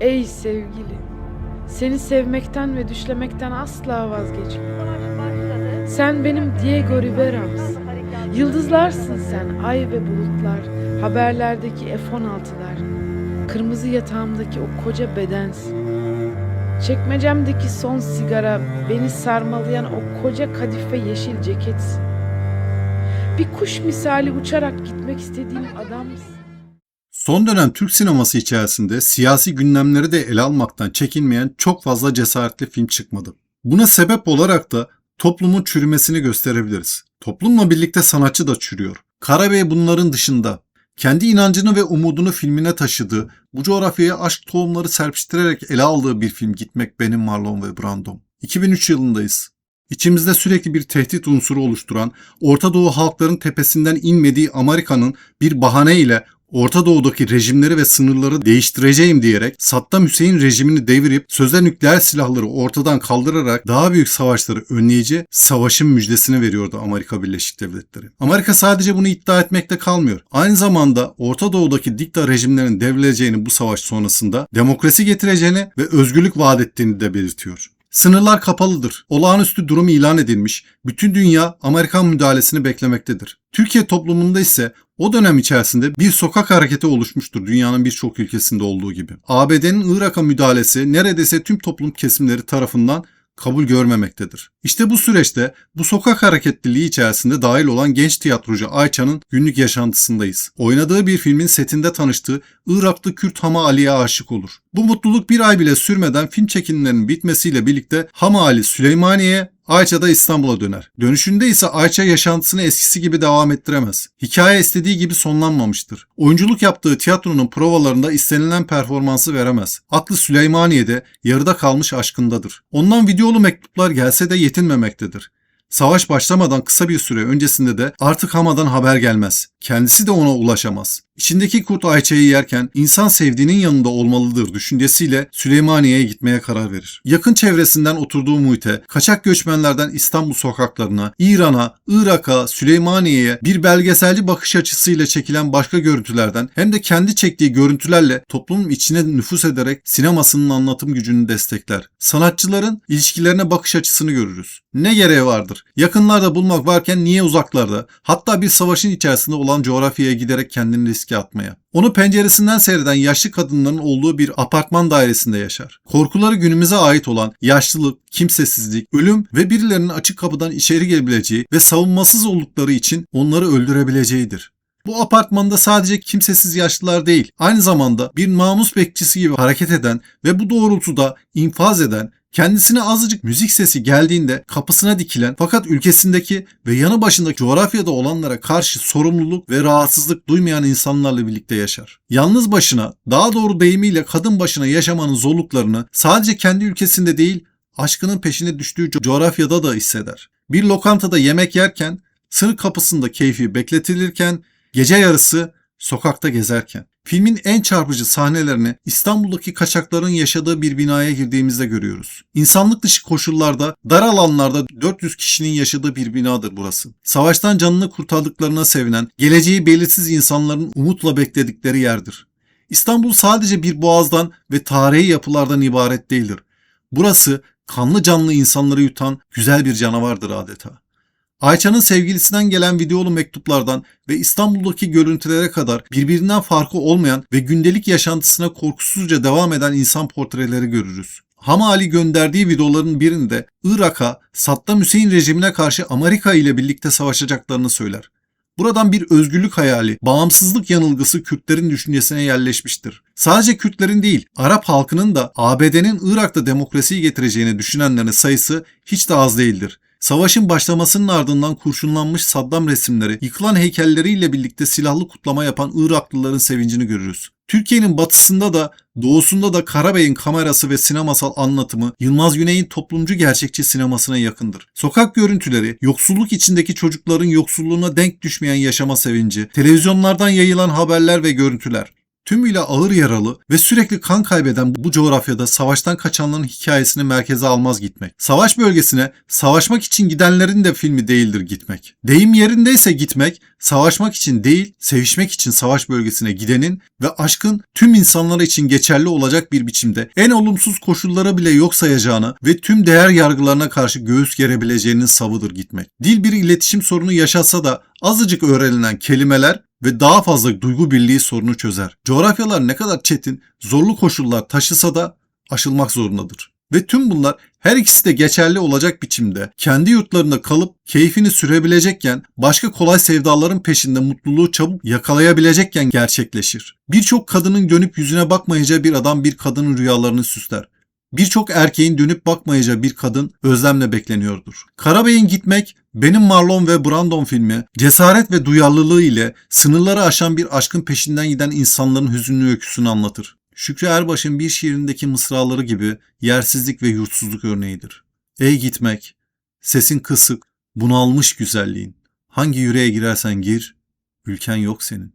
Ey sevgili, seni sevmekten ve düşlemekten asla vazgeçmiyorum. Sen benim Diego Rivera'msın. Yıldızlarsın sen, ay ve bulutlar, haberlerdeki F-16'lar, kırmızı yatağımdaki o koca bedensin. Çekmecemdeki son sigara, beni sarmalayan o koca kadife yeşil ceketsin. Bir kuş misali uçarak gitmek istediğim adamsın. Son dönem Türk sineması içerisinde siyasi gündemleri de ele almaktan çekinmeyen çok fazla cesaretli film çıkmadı. Buna sebep olarak da toplumun çürümesini gösterebiliriz. Toplumla birlikte sanatçı da çürüyor. Karabey bunların dışında kendi inancını ve umudunu filmine taşıdığı, bu coğrafyaya aşk tohumları serpiştirerek ele aldığı bir film Gitmek Benim Marlon ve Brando. 2003 yılındayız. İçimizde sürekli bir tehdit unsuru oluşturan, Orta Doğu halkların tepesinden inmediği Amerika'nın bir bahane ile Orta Doğu'daki rejimleri ve sınırları değiştireceğim diyerek Saddam Hüseyin rejimini devirip sözde nükleer silahları ortadan kaldırarak daha büyük savaşları önleyici savaşın müjdesini veriyordu Amerika Birleşik Devletleri. Amerika sadece bunu iddia etmekte kalmıyor. Aynı zamanda Orta Doğu'daki dikta rejimlerin devrileceğini bu savaş sonrasında demokrasi getireceğini ve özgürlük vaat ettiğini de belirtiyor. Sınırlar kapalıdır. Olağanüstü durum ilan edilmiş. Bütün dünya Amerikan müdahalesini beklemektedir. Türkiye toplumunda ise o dönem içerisinde bir sokak hareketi oluşmuştur dünyanın birçok ülkesinde olduğu gibi. ABD'nin Irak'a müdahalesi neredeyse tüm toplum kesimleri tarafından kabul görmemektedir. İşte bu süreçte bu sokak hareketliliği içerisinde dahil olan genç tiyatrocu Ayça'nın günlük yaşantısındayız. Oynadığı bir filmin setinde tanıştığı Iraklı Kürt Hama Ali'ye aşık olur. Bu mutluluk bir ay bile sürmeden film çekimlerinin bitmesiyle birlikte Hama Ali Süleymaniye'ye Ayça da İstanbul'a döner. Dönüşünde ise Ayça yaşantısını eskisi gibi devam ettiremez. Hikaye istediği gibi sonlanmamıştır. Oyunculuk yaptığı tiyatronun provalarında istenilen performansı veremez. Aklı Süleymaniye'de yarıda kalmış aşkındadır. Ondan videolu mektuplar gelse de yetinmemektedir. Savaş başlamadan kısa bir süre öncesinde de artık Hama'dan haber gelmez. Kendisi de ona ulaşamaz. İçindeki kurt Ayça'yı yerken insan sevdiğinin yanında olmalıdır düşüncesiyle Süleymaniye'ye gitmeye karar verir. Yakın çevresinden oturduğu muhite, kaçak göçmenlerden İstanbul sokaklarına, İran'a, Irak'a, Süleymaniye'ye bir belgeselci bakış açısıyla çekilen başka görüntülerden hem de kendi çektiği görüntülerle toplumun içine nüfus ederek sinemasının anlatım gücünü destekler. Sanatçıların ilişkilerine bakış açısını görürüz. Ne gereği vardır? Yakınlarda bulmak varken niye uzaklarda? Hatta bir savaşın içerisinde olan coğrafyaya giderek kendini riske atmaya. Onu penceresinden seyreden yaşlı kadınların olduğu bir apartman dairesinde yaşar. Korkuları günümüze ait olan yaşlılık, kimsesizlik, ölüm ve birilerinin açık kapıdan içeri gelebileceği ve savunmasız oldukları için onları öldürebileceğidir. Bu apartmanda sadece kimsesiz yaşlılar değil, aynı zamanda bir namus bekçisi gibi hareket eden ve bu doğrultuda infaz eden, kendisine azıcık müzik sesi geldiğinde kapısına dikilen fakat ülkesindeki ve yanı başındaki coğrafyada olanlara karşı sorumluluk ve rahatsızlık duymayan insanlarla birlikte yaşar. Yalnız başına, daha doğru deyimiyle kadın başına yaşamanın zorluklarını sadece kendi ülkesinde değil, aşkının peşine düştüğü co- coğrafyada da hisseder. Bir lokantada yemek yerken, sınır kapısında keyfi bekletilirken, gece yarısı sokakta gezerken. Filmin en çarpıcı sahnelerini İstanbul'daki kaçakların yaşadığı bir binaya girdiğimizde görüyoruz. İnsanlık dışı koşullarda, dar alanlarda 400 kişinin yaşadığı bir binadır burası. Savaştan canını kurtardıklarına sevinen, geleceği belirsiz insanların umutla bekledikleri yerdir. İstanbul sadece bir boğazdan ve tarihi yapılardan ibaret değildir. Burası kanlı canlı insanları yutan güzel bir canavardır adeta. Ayça'nın sevgilisinden gelen videolu mektuplardan ve İstanbul'daki görüntülere kadar birbirinden farkı olmayan ve gündelik yaşantısına korkusuzca devam eden insan portreleri görürüz. Hama Ali gönderdiği videoların birinde Irak'a Saddam Hüseyin rejimine karşı Amerika ile birlikte savaşacaklarını söyler. Buradan bir özgürlük hayali, bağımsızlık yanılgısı Kürtlerin düşüncesine yerleşmiştir. Sadece Kürtlerin değil, Arap halkının da ABD'nin Irak'ta demokrasiyi getireceğini düşünenlerin sayısı hiç de az değildir. Savaşın başlamasının ardından kurşunlanmış Saddam resimleri, yıkılan heykelleriyle birlikte silahlı kutlama yapan Iraklıların sevincini görürüz. Türkiye'nin batısında da doğusunda da Karabey'in kamerası ve sinemasal anlatımı Yılmaz Güney'in toplumcu gerçekçi sinemasına yakındır. Sokak görüntüleri, yoksulluk içindeki çocukların yoksulluğuna denk düşmeyen yaşama sevinci, televizyonlardan yayılan haberler ve görüntüler, Tümüyle ağır yaralı ve sürekli kan kaybeden bu coğrafyada savaştan kaçanların hikayesini merkeze almaz gitmek. Savaş bölgesine savaşmak için gidenlerin de filmi değildir gitmek. Deyim yerindeyse gitmek, savaşmak için değil, sevişmek için savaş bölgesine gidenin ve aşkın tüm insanlar için geçerli olacak bir biçimde en olumsuz koşullara bile yok sayacağını ve tüm değer yargılarına karşı göğüs gerebileceğinin savıdır gitmek. Dil bir iletişim sorunu yaşasa da azıcık öğrenilen kelimeler ve daha fazla duygu birliği sorunu çözer. Coğrafyalar ne kadar çetin, zorlu koşullar taşısa da aşılmak zorundadır. Ve tüm bunlar her ikisi de geçerli olacak biçimde kendi yurtlarında kalıp keyfini sürebilecekken başka kolay sevdaların peşinde mutluluğu çabuk yakalayabilecekken gerçekleşir. Birçok kadının dönüp yüzüne bakmayacağı bir adam bir kadının rüyalarını süsler. Birçok erkeğin dönüp bakmayacağı bir kadın özlemle bekleniyordur. Karabey'in Gitmek, benim Marlon ve Brandon filmi, cesaret ve duyarlılığı ile sınırları aşan bir aşkın peşinden giden insanların hüzünlü öyküsünü anlatır. Şükrü Erbaş'ın bir şiirindeki mısraları gibi yersizlik ve yurtsuzluk örneğidir. Ey gitmek, sesin kısık, bunalmış güzelliğin. Hangi yüreğe girersen gir, ülken yok senin.